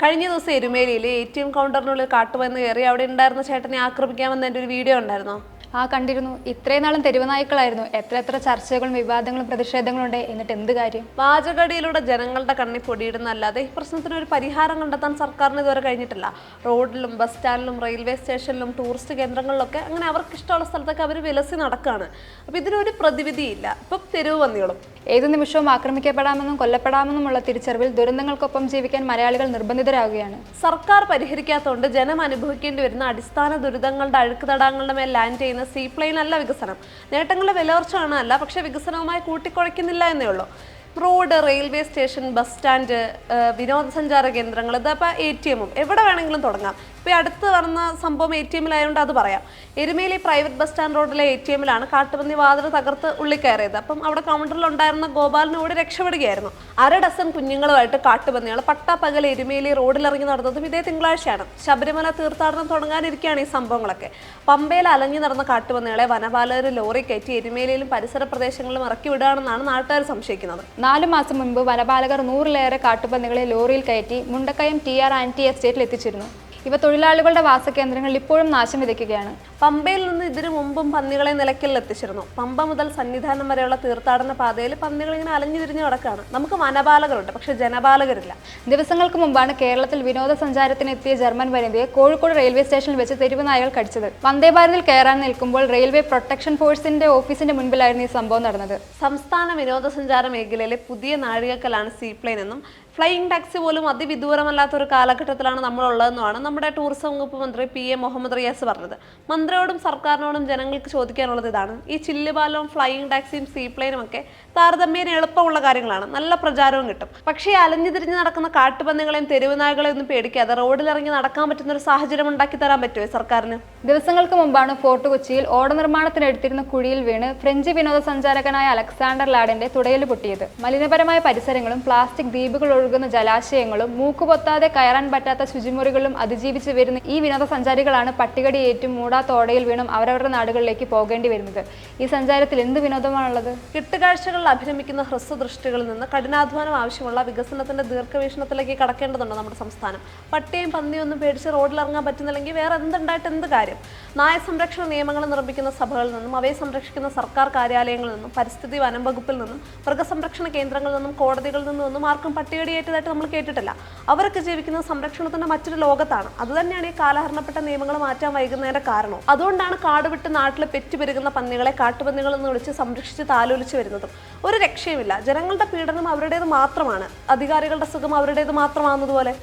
കഴിഞ്ഞ ദിവസം എരുമേലിയിൽ എ ടി എം കൗണ്ടറിനുള്ളിൽ കാട്ടുവന്ന് കയറി അവിടെ ഉണ്ടായിരുന്ന ചേട്ടനെ ആക്രമിക്കാമെന്ന് എന്റെ ഒരു വീഡിയോ ഉണ്ടായിരുന്നു? ആ കണ്ടിരുന്നു. ഇത്രയും നാളും തെരുവ് നായ്ക്കളായിരുന്നു എത്ര എത്ര ചർച്ചകളും വിവാദങ്ങളും പ്രതിഷേധങ്ങളും ഉണ്ട്. എന്നിട്ട് എന്ത് കാര്യം? വാചകടിയിലൂടെ ജനങ്ങളുടെ കണ്ണി പൊടിയിടുന്നല്ലാതെ ഈ പ്രശ്നത്തിന് ഒരു പരിഹാരം കണ്ടെത്താൻ സർക്കാരിന് ഇതുവരെ കഴിഞ്ഞിട്ടില്ല. റോഡിലും ബസ് സ്റ്റാൻഡിലും റെയിൽവേ സ്റ്റേഷനിലും ടൂറിസ്റ്റ് കേന്ദ്രങ്ങളിലൊക്കെ അങ്ങനെ അവർക്ക് ഇഷ്ടമുള്ള സ്ഥലത്തൊക്കെ അവർ വിലസി നടക്കുകയാണ് അപ്പോൾ ഇതിനൊരു പ്രതിവിധിയില്ല. ഇപ്പം തെരുവ് പന്നികളും ഏതു നിമിഷവും ആക്രമിക്കപ്പെടാമെന്നും കൊല്ലപ്പെടാമെന്നുമുള്ള തിരിച്ചറിവിൽ ദുരന്തങ്ങൾക്കൊപ്പം ജീവിക്കാൻ മലയാളികൾ നിർബന്ധിതരാകുകയാണ് സർക്കാർ പരിഹരിക്കാത്തതുകൊണ്ട് ജനം അനുഭവിക്കേണ്ടി വരുന്ന അടിസ്ഥാന ദുരിതങ്ങളുടെ അഴുക്ക് തടാകങ്ങളുടെ മേൽ ലാൻഡ് ചെയ്യുന്ന സീപ്ലെയിൻ അല്ല വികസനം. നേട്ടങ്ങളുടെ വിലവർച്ച കാണാനല്ല പക്ഷേ വികസനവുമായി കൂട്ടിക്കുഴയ്ക്കുന്നില്ല എന്നേ ഉള്ളൂ. Road railway station bus stand വിനോദസഞ്ചാര കേന്ദ്രങ്ങൾ ഇതപ്പോൾ എ ടി എമ്മും എവിടെ വേണമെങ്കിലും തുടങ്ങാം. ഇപ്പോൾ അടുത്ത് നടന്ന സംഭവം എ ടി എമ്മിലായതുകൊണ്ട് അത് പറയാം. എരുമേലി പ്രൈവറ്റ് ബസ് സ്റ്റാൻഡ് റോഡിലെ എ ടി എമ്മിലാണ് കാട്ടുപന്നി വാതിൽ തകർത്ത് ഉള്ളിൽ കയറിയത് അപ്പം അവിടെ കൗണ്ടറിൽ ഉണ്ടായിരുന്ന ഗോപാലിനോട് രക്ഷപ്പെടുകയായിരുന്നു. അര ഡസൻ കുഞ്ഞുങ്ങളുമായിട്ട് കാട്ടുപന്നികൾ പട്ടാപ്പകൽ എരുമേലി റോഡിലിറങ്ങി നടന്നതും ഇതേ തിങ്കളാഴ്ചയാണ്. ശബരിമല തീർത്ഥാടനം തുടങ്ങാനിരിക്കുകയാണ് ഈ സംഭവങ്ങളൊക്കെ. പമ്പയിൽ അലഞ്ഞു നടന്ന കാട്ടുപന്നികളെ വനപാലകർ ലോറി കയറ്റി എരുമേലിയിലും പരിസര പ്രദേശങ്ങളിലും ഇറക്കി വിടുകയാണെന്നാണ് നാട്ടുകാർ സംശയിക്കുന്നത്. നാലു മാസം മുൻപ് വനപാലകർ നൂറിലേറെ കാട്ടുപന്നികളെ ലോറിയിൽ കയറ്റി മുണ്ടക്കയം ടി ആർ ആന്റി എസ്റ്റേറ്റിൽ എത്തിച്ചിരുന്നു. ഇവ തൊഴിലാളികളുടെ വാസകേന്ദ്രങ്ങളിൽ ഇപ്പോഴും നാശം വിതയ്ക്കുകയാണ്. പമ്പയിൽ നിന്ന് ഇതിനു മുമ്പും പന്നികളെ നിലയ്ക്കലിൽ എത്തിച്ചിരുന്നു. പമ്പ മുതൽ സന്നിധാനം വരെയുള്ള തീർത്ഥാടന പാതയിൽ പന്നികൾ ഇങ്ങനെ അലഞ്ഞു തിരിഞ്ഞു കിടക്കുകയാണ് നമുക്ക് വനപാലകരുണ്ട് പക്ഷെ ജനപാലകരില്ല. ദിവസങ്ങൾക്ക് മുമ്പാണ് കേരളത്തിൽ വിനോദസഞ്ചാരത്തിനെത്തിയ ജർമ്മൻ വനിതയെ കോഴിക്കോട് റെയിൽവേ സ്റ്റേഷനിൽ വെച്ച് തെരുവ് നായകൾ കടിച്ചത്. വന്ദേ ഭാരതിൽ കയറാൻ നിൽക്കുമ്പോൾ റെയിൽവേ പ്രൊട്ടക്ഷൻ ഫോഴ്സിന്റെ ഓഫീസിന്റെ മുൻപിലായിരുന്നു ഈ സംഭവം നടന്നത്. സംസ്ഥാന വിനോദസഞ്ചാര മേഖലയിലെ പുതിയ നാഴികക്കലാണ് സീപ്ലെയിൻ എന്നും ഫ്ലൈയിങ് ടാക്സി പോലും അതിവിദൂരമല്ലാത്ത ഒരു കാലഘട്ടത്തിലാണ് നമ്മളുള്ളതെന്നുമാണ് നമ്മുടെ ടൂറിസം വകുപ്പ് മന്ത്രി പി എ മുഹമ്മദ് റിയാസ് പറഞ്ഞത്. മന്ത്രിയോടും സർക്കാരിനോടും ജനങ്ങൾക്ക് ചോദിക്കാനുള്ളത് ഇതാണ്. ഈ ചില്ലുപാലവും ഫ്ലൈയിങ് ടാക്സിയും സീപ്ലെയിനും ഒക്കെ താരതമ്യേന എളുപ്പമുള്ള കാര്യങ്ങളാണ്. നല്ല പ്രചാരവും കിട്ടും. പക്ഷേ അലഞ്ഞു തിരിഞ്ഞ് നടക്കുന്ന കാട്ടുപന്നികളെയും തെരുവ് നായകളെയും ഒന്നും പേടിക്കാതെ റോഡിലിറങ്ങി നടക്കാൻ പറ്റുന്ന ഒരു സാഹചര്യം ഉണ്ടാക്കി തരാൻ പറ്റുമോ സർക്കാരിന്? ദിവസങ്ങൾക്ക് മുമ്പാണ് ഫോർട്ട് കൊച്ചിയിൽ ഓട നിർമ്മാണത്തിന് എടുത്തിരുന്ന കുഴിയിൽ വീണ് ഫ്രഞ്ച് വിനോദസഞ്ചാരകനായ അലക്സാണ്ടർ ലാഡിന്റെ തുടയിൽ പൊട്ടിയത്. മലിനപരമായ പരിസരങ്ങളും പ്ലാസ്റ്റിക് ദ്വീപുകൾ ഒഴുകുന്ന ജലാശയങ്ങളും മൂക്കുപൊത്താതെ കയറാൻ പറ്റാത്ത ശുചിമുറികളും അതിജീവിച്ച് വരുന്ന ഈ വിനോദസഞ്ചാരികളാണ് പട്ടികടിയേറ്റും മൂടാത്തോടയിൽ വീണും അവരവരുടെ നാടുകളിലേക്ക് പോകേണ്ടി വരുന്നത്. ഈ സഞ്ചാരത്തിൽ എന്ത് വിനോദമാണുള്ളത്? കെട്ടുകാഴ്ചകളിൽ അഭിരമിക്കുന്ന ഹ്രസ്വദൃഷ്ടികളിൽ നിന്ന് കഠിനാധ്വാനം ആവശ്യമുള്ള വികസനത്തിന്റെ ദീർഘവീക്ഷണത്തിലേക്ക് കടക്കേണ്ടതുണ്ട് നമ്മുടെ സംസ്ഥാനം. പട്ടിയും പന്നിയും ഒന്നും പേടിച്ച് റോഡിലിറങ്ങാൻ പറ്റുന്നില്ലെങ്കിൽ വേറെ എന്തുണ്ടായിട്ട് എന്ത് കാര്യം? നായ സംരക്ഷണ നിയമങ്ങൾ നിർമ്മിക്കുന്ന സഭകളിൽ നിന്നും അവയെ സംരക്ഷിക്കുന്ന സർക്കാർ കാര്യാലയങ്ങളിൽ നിന്നും പരിസ്ഥിതി വനം വകുപ്പിൽ നിന്നും മൃഗസംരക്ഷണ കേന്ദ്രങ്ങളിൽ നിന്നും കോടതികളിൽ നിന്നും ഒന്നും ആർക്കും പട്ടികടിയേറ്റതായിട്ട് നമ്മൾ കേട്ടിട്ടില്ല. അവരൊക്കെ ജീവിക്കുന്നത് സംരക്ഷണത്തിന്റെ മറ്റൊരു ലോകത്താണ്. അത് തന്നെയാണ് ഈ കാലഹരണപ്പെട്ട നിയമങ്ങൾ മാറ്റാൻ വൈകുന്നതിന്റെ കാരണം. അതുകൊണ്ടാണ് കാട് വിട്ട് നാട്ടിൽ പെറ്റുപെരുകുന്ന പന്നികളെ കാട്ടുപന്നികൾ എന്ന് വിളിച്ച് സംരക്ഷിച്ച് താലോലിച്ച് വരുന്നതും. ഒരു രക്ഷയുമില്ല. ജനങ്ങളുടെ പീഡനം അവരുടേത് മാത്രമാണ്. അധികാരികളുടെ സുഖം അവരുടേത് മാത്രമാണെന്നതുപോലെ.